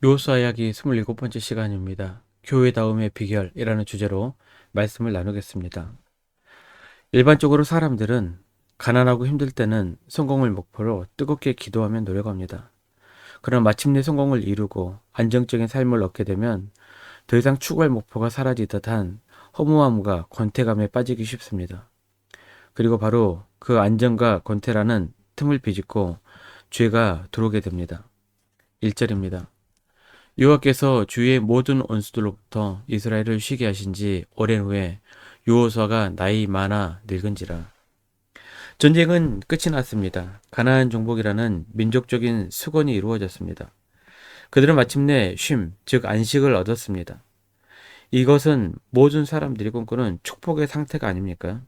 요수아 이야기 27번째 시간입니다. 교회다움의 비결이라는 주제로 말씀을 나누겠습니다. 일반적으로 사람들은 가난하고 힘들 때는 성공을 목표로 뜨겁게 기도하며 노력합니다. 그러나 마침내 성공을 이루고 안정적인 삶을 얻게 되면 더 이상 추구할 목표가 사라지듯 한 허무함과 권태감에 빠지기 쉽습니다. 그리고 바로 그 안정과 권태라는 틈을 비집고 죄가 들어오게 됩니다. 1절입니다. 여호와께서 주위의 모든 원수들로부터 이스라엘을 쉬게 하신 지 오랜 후에 요호수아가 나이 많아 늙은지라. 전쟁은 끝이 났습니다. 가나안 정복이라는 민족적인 수건이 이루어졌습니다. 그들은 마침내 쉼, 즉 안식을 얻었습니다. 이것은 모든 사람들이 꿈꾸는 축복의 상태가 아닙니까?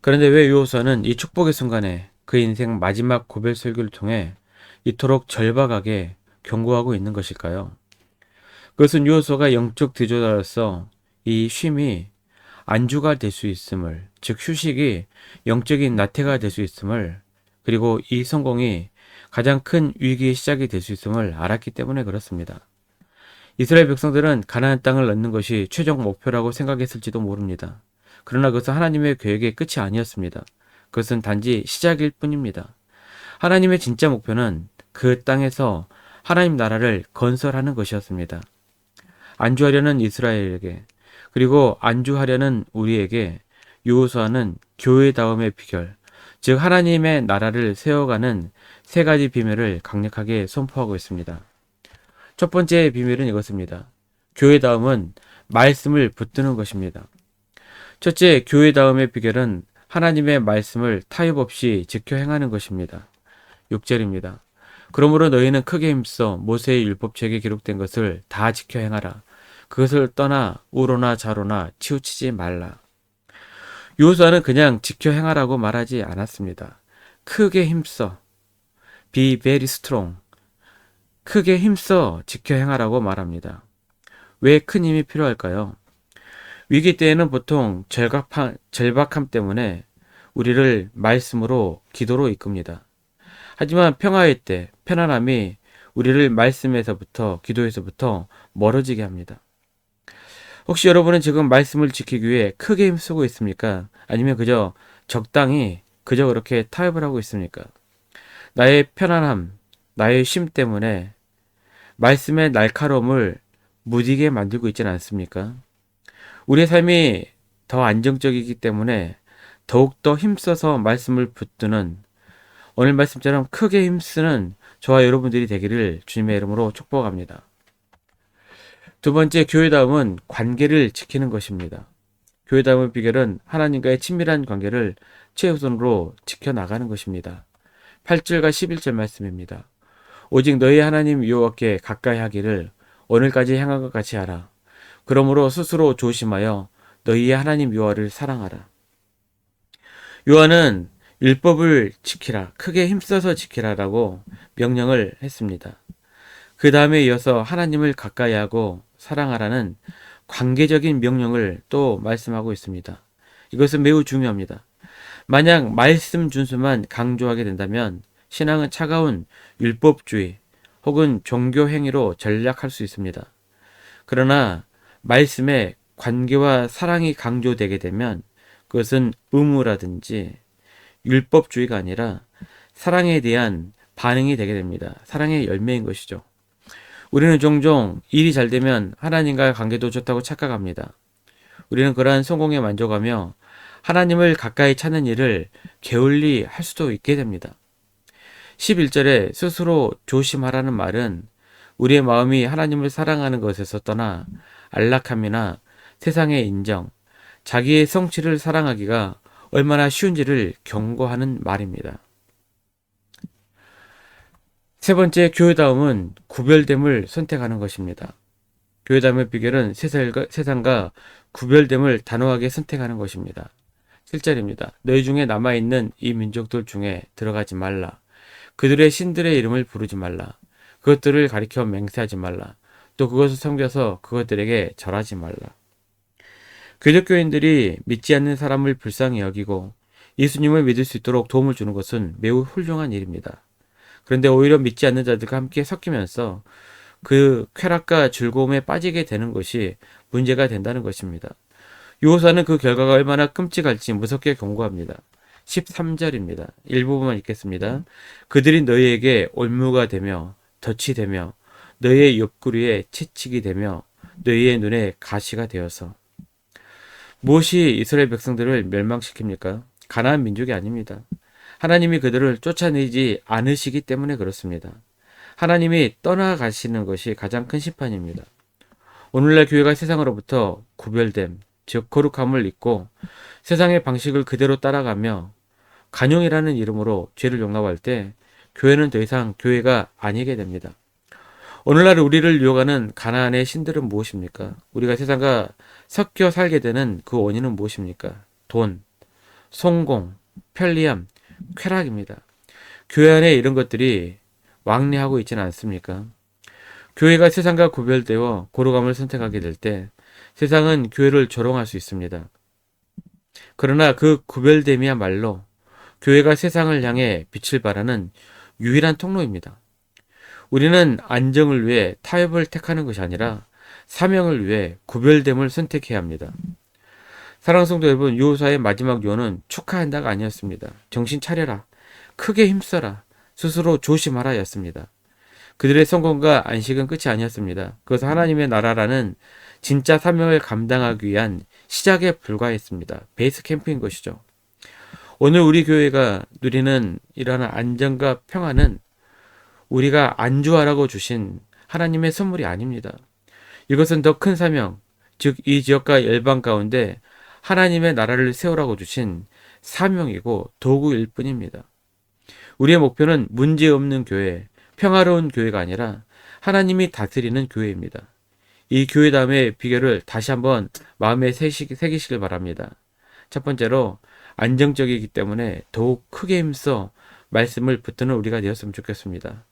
그런데 왜 요호수아는 이 축복의 순간에 그 인생 마지막 고별 설교를 통해 이토록 절박하게 경고하고 있는 것일까요? 그것은 요소가 영적 대조자로서 이 쉼이 안주가 될 수 있음을, 즉 휴식이 영적인 나태가 될 수 있음을, 그리고 이 성공이 가장 큰 위기의 시작이 될 수 있음을 알았기 때문에 그렇습니다. 이스라엘 백성들은 가나안 땅을 얻는 것이 최종 목표라고 생각했을지도 모릅니다. 그러나 그것은 하나님의 계획의 끝이 아니었습니다. 그것은 단지 시작일 뿐입니다. 하나님의 진짜 목표는 그 땅에서 하나님 나라를 건설하는 것이었습니다. 안주하려는 이스라엘에게 그리고 안주하려는 우리에게 요호수아는 교회다움의 비결, 즉 하나님의 나라를 세워가는 세 가지 비밀을 강력하게 선포하고 있습니다. 첫 번째 비밀은 이것입니다. 교회다움은 말씀을 붙드는 것입니다. 첫째, 교회다움의 비결은 하나님의 말씀을 타협 없이 지켜 행하는 것입니다. 6절입니다. 그러므로 너희는 크게 힘써 모세의 율법책에 기록된 것을 다 지켜 행하라. 그것을 떠나 우로나 자로나 치우치지 말라. 요수아는 그냥 지켜 행하라고 말하지 않았습니다. 크게 힘써. Be very strong. 크게 힘써 지켜 행하라고 말합니다. 왜 큰 힘이 필요할까요? 위기 때에는 보통 절박함, 절박함 때문에 우리를 말씀으로 기도로 이끕니다. 하지만 평화의 때 편안함이 우리를 말씀에서부터 기도에서부터 멀어지게 합니다. 혹시 여러분은 지금 말씀을 지키기 위해 크게 힘쓰고 있습니까? 아니면 그저 적당히 그저 그렇게 타협을 하고 있습니까? 나의 편안함, 나의 쉼 때문에 말씀의 날카로움을 무디게 만들고 있지는 않습니까? 우리의 삶이 더 안정적이기 때문에 더욱더 힘써서 말씀을 붙드는 오늘 말씀처럼 크게 힘쓰는 저와 여러분들이 되기를 주님의 이름으로 축복합니다. 두 번째 교회다움은 관계를 지키는 것입니다. 교회다움의 비결은 하나님과의 친밀한 관계를 최우선으로 지켜나가는 것입니다. 8절과 11절 말씀입니다. 오직 너희 하나님 여호와께 가까이 하기를 오늘까지 행한 것 같이 하라. 그러므로 스스로 조심하여 너희의 하나님 여호와를 사랑하라. 요한은 율법을 지키라, 크게 힘써서 지키라라고 명령을 했습니다. 그 다음에 이어서 하나님을 가까이 하고 사랑하라는 관계적인 명령을 또 말씀하고 있습니다. 이것은 매우 중요합니다. 만약 말씀 준수만 강조하게 된다면 신앙은 차가운 율법주의 혹은 종교 행위로 전략할 수 있습니다. 그러나 말씀에 관계와 사랑이 강조되게 되면 그것은 의무라든지 율법주의가 아니라 사랑에 대한 반응이 되게 됩니다. 사랑의 열매인 것이죠. 우리는 종종 일이 잘 되면 하나님과의 관계도 좋다고 착각합니다. 우리는 그러한 성공에 만족하며 하나님을 가까이 찾는 일을 게을리 할 수도 있게 됩니다. 11절에 스스로 조심하라는 말은 우리의 마음이 하나님을 사랑하는 것에서 떠나 안락함이나 세상의 인정, 자기의 성취를 사랑하기가 얼마나 쉬운지를 경고하는 말입니다. 세 번째 교회다움은 구별됨을 선택하는 것입니다. 교회다움의 비결은 세상과, 구별됨을 단호하게 선택하는 것입니다. 7절입니다. 너희 중에 남아있는 이 민족들 중에 들어가지 말라. 그들의 신들의 이름을 부르지 말라. 그것들을 가리켜 맹세하지 말라. 또 그것을 섬겨서 그것들에게 절하지 말라. 교적교인들이 믿지 않는 사람을 불쌍히 여기고 예수님을 믿을 수 있도록 도움을 주는 것은 매우 훌륭한 일입니다. 그런데 오히려 믿지 않는 자들과 함께 섞이면서 그 쾌락과 즐거움에 빠지게 되는 것이 문제가 된다는 것입니다. 유호사는 그 결과가 얼마나 끔찍할지 무섭게 경고합니다. 13절입니다. 일부분만 읽겠습니다. 그들이 너희에게 올무가 되며 덫이 되며 너희의 옆구리에 채찍이 되며 너희의 눈에 가시가 되어서 무엇이 이스라엘 백성들을 멸망시킵니까? 가나안 민족이 아닙니다. 하나님이 그들을 쫓아내지 않으시기 때문에 그렇습니다. 하나님이 떠나가시는 것이 가장 큰 심판입니다. 오늘날 교회가 세상으로부터 구별됨, 즉 거룩함을 잊고 세상의 방식을 그대로 따라가며 간용이라는 이름으로 죄를 용납할 때 교회는 더 이상 교회가 아니게 됩니다. 오늘날 우리를 유혹하는 가나안의 신들은 무엇입니까? 우리가 세상과 섞여 살게 되는 그 원인은 무엇입니까? 돈, 성공, 편리함, 쾌락입니다. 교회 안에 이런 것들이 왕래하고 있지는 않습니까? 교회가 세상과 구별되어 고로감을 선택하게 될 때 세상은 교회를 조롱할 수 있습니다. 그러나 그 구별됨이야말로 교회가 세상을 향해 빛을 발하는 유일한 통로입니다. 우리는 안정을 위해 타협을 택하는 것이 아니라 사명을 위해 구별됨을 선택해야 합니다. 사랑하는 성도 여러분, 유호사의 마지막 요는 축하한다가 아니었습니다. 정신 차려라. 크게 힘써라. 스스로 조심하라 였습니다. 그들의 성공과 안식은 끝이 아니었습니다. 그것은 하나님의 나라라는 진짜 사명을 감당하기 위한 시작에 불과했습니다. 베이스 캠프인 것이죠. 오늘 우리 교회가 누리는 이러한 안정과 평안은 우리가 안주하라고 주신 하나님의 선물이 아닙니다. 이것은 더 큰 사명, 즉 이 지역과 열방 가운데 하나님의 나라를 세우라고 주신 사명이고 도구일 뿐입니다. 우리의 목표는 문제 없는 교회, 평화로운 교회가 아니라 하나님이 다스리는 교회입니다. 이 교회담의 비결을 다시 한번 마음에 새기시길 바랍니다. 첫 번째로 안정적이기 때문에 더욱 크게 힘써 말씀을 붙드는 우리가 되었으면 좋겠습니다.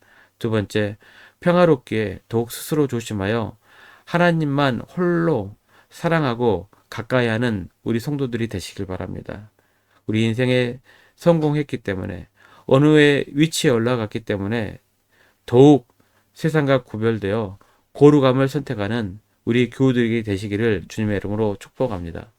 두 번째, 평화롭기에 더욱 스스로 조심하여 하나님만 홀로 사랑하고 가까이 하는 우리 성도들이 되시길 바랍니다. 우리 인생에 성공했기 때문에 어느 위치에 올라갔기 때문에 더욱 세상과 구별되어 고루감을 선택하는 우리 교우들이 되시기를 주님의 이름으로 축복합니다.